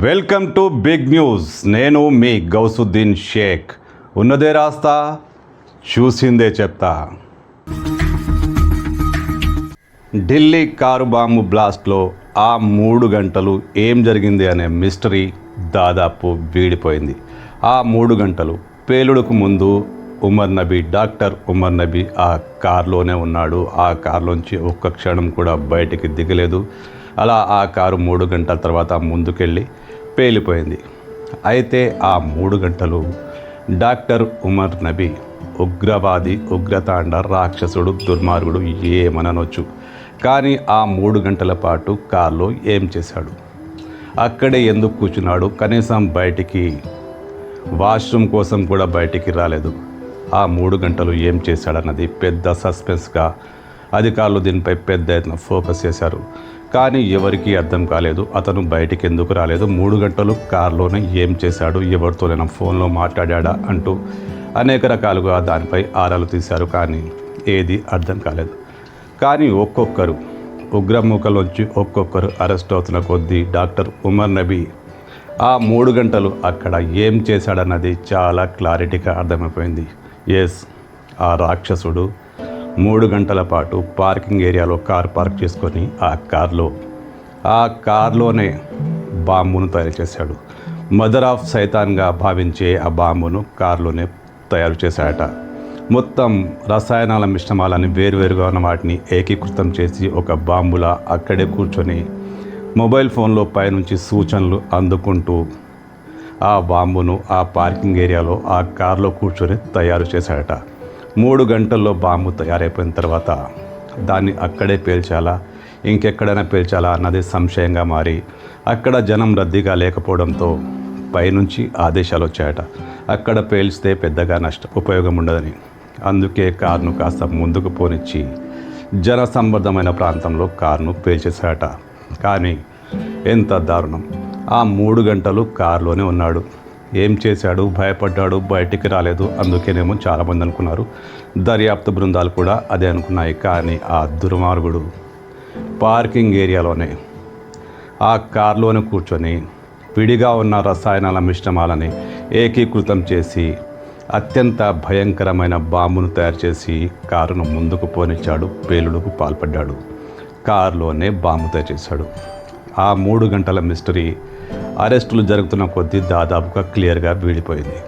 Welcome to big news. నేను మీ గౌసుద్దీన్ షేక్. ఉన్నదే రాస్తా చూసిందే చెప్తా. ఢిల్లీ కారు బాంబు బ్లాస్ట్లో ఆ మూడు గంటలు ఏం జరిగింది అనే మిస్టరీ దాదాపు వీడిపోయింది. ఆ మూడు గంటలు పేలుడుకు ముందు ఉమర్ నబీ డాక్టర్ ఉమర్ నబీ ఆ కారులోనే ఉన్నాడు. ఆ కారులోంచి ఒక్క క్షణం కూడా బయటికి దిగలేదు. అలా ఆ కారు మూడు గంటల తర్వాత ముందుకెళ్ళి పేలిపోయింది. అయితే ఆ మూడు గంటలు డాక్టర్ ఉమర్ నబీ ఉగ్రవాది ఉగ్రతాండ రాక్షసుడు దుర్మార్గుడు ఏమననొచ్చు. కానీ ఆ మూడు గంటల పాటు కారులో ఏం చేశాడు? అక్కడే ఎందుకు కూర్చున్నాడు? కనీసం బయటికి వాష్రూమ్ కోసం కూడా బయటికి రాలేదు. ఆ మూడు గంటలు ఏం చేశాడన్నది పెద్ద సస్పెన్స్గా అధికారులు దీనిపై పెద్ద ఎత్తున ఫోకస్ చేశారు. కానీ ఎవరికీ అర్థం కాలేదు. అతను బయటికి ఎందుకు రాలేదు. మూడు గంటలు కారులోనే ఏం చేశాడు ఎవరితోనైనా ఫోన్లో మాట్లాడా అంటూ అనేక రకాలుగా దానిపై ఆరాలు తీశారు కానీ ఏది అర్థం కాలేదు. కానీ ఒక్కొక్కరు ఉగ్రముఖలోంచి ఒక్కొక్కరు అరెస్ట్ అవుతున్న కొద్దీ డాక్టర్ ఉమర్ నబీ ఆ మూడు గంటలు అక్కడ ఏం చేశాడన్నది చాలా క్లారిటీగా అర్థమైపోయింది. ఎస్ ఆ రాక్షసుడు మూడు గంటల పాటు పార్కింగ్ ఏరియాలో కార్ పార్క్ చేసుకొని ఆ కార్లో ఆ కార్లోనే బాంబును తయారు చేశాడు. మదర్ ఆఫ్ సైతాన్గా భావించే ఆ బాంబును కారులోనే తయారు చేశాడట. మొత్తం రసాయనాల మిశ్రమాలని వేరువేరుగా ఉన్న వాటిని ఏకీకృతం చేసి ఒక బాంబులా అక్కడే కూర్చొని మొబైల్ ఫోన్లో పైనుంచి సూచనలు అందుకుంటూ ఆ బాంబును ఆ పార్కింగ్ ఏరియాలో ఆ కారులో కూర్చొని తయారు చేశాడట. మూడు గంటల్లో బాంబు తయారైపోయిన తర్వాత దాన్ని అక్కడే పేల్చాలా? ఇంకెక్కడైనా పేల్చాలా అన్నది సంశయంగా మారి అక్కడ జనం రద్దీగా లేకపోవడంతో పైనుంచి ఆదేశాలు వచ్చాయట. అక్కడ పేల్స్తే పెద్దగా నష్ట ఉపయోగం ఉండదని. అందుకే కారును కాస్త ముందుకు పోనిచ్చి జనసంబద్ధమైన ప్రాంతంలో కారును పేల్చేశాట కానీ ఎంత దారుణం. ఆ మూడు గంటలు కారులోనే ఉన్నాడు. ఏం చేశాడు భయపడ్డాడు బయటికి రాలేదు. అందుకేనేమో చాలామంది అనుకున్నారు. దర్యాప్తు బృందాలు కూడా అదే అనుకున్నాయి. కానీ ఆ దుర్మార్గుడు పార్కింగ్ ఏరియాలోనే ఆ కార్లోనే కూర్చొని విడిగా ఉన్న రసాయనాల మిశ్రమాలని ఏకీకృతం చేసి అత్యంత భయంకరమైన బాంబును తయారు చేసి కారును ముందుకు పోనిచ్చాడు పేలుడుకు పాల్పడ్డాడు. కారులోనే బాంబు తయారు చేశాడు. ఆ మూడు గంటల మిస్టరీ అరెస్టులు జరుగుతున్న కొద్దీ దాదాపుగా క్లియర్గా వీడిపోయింది.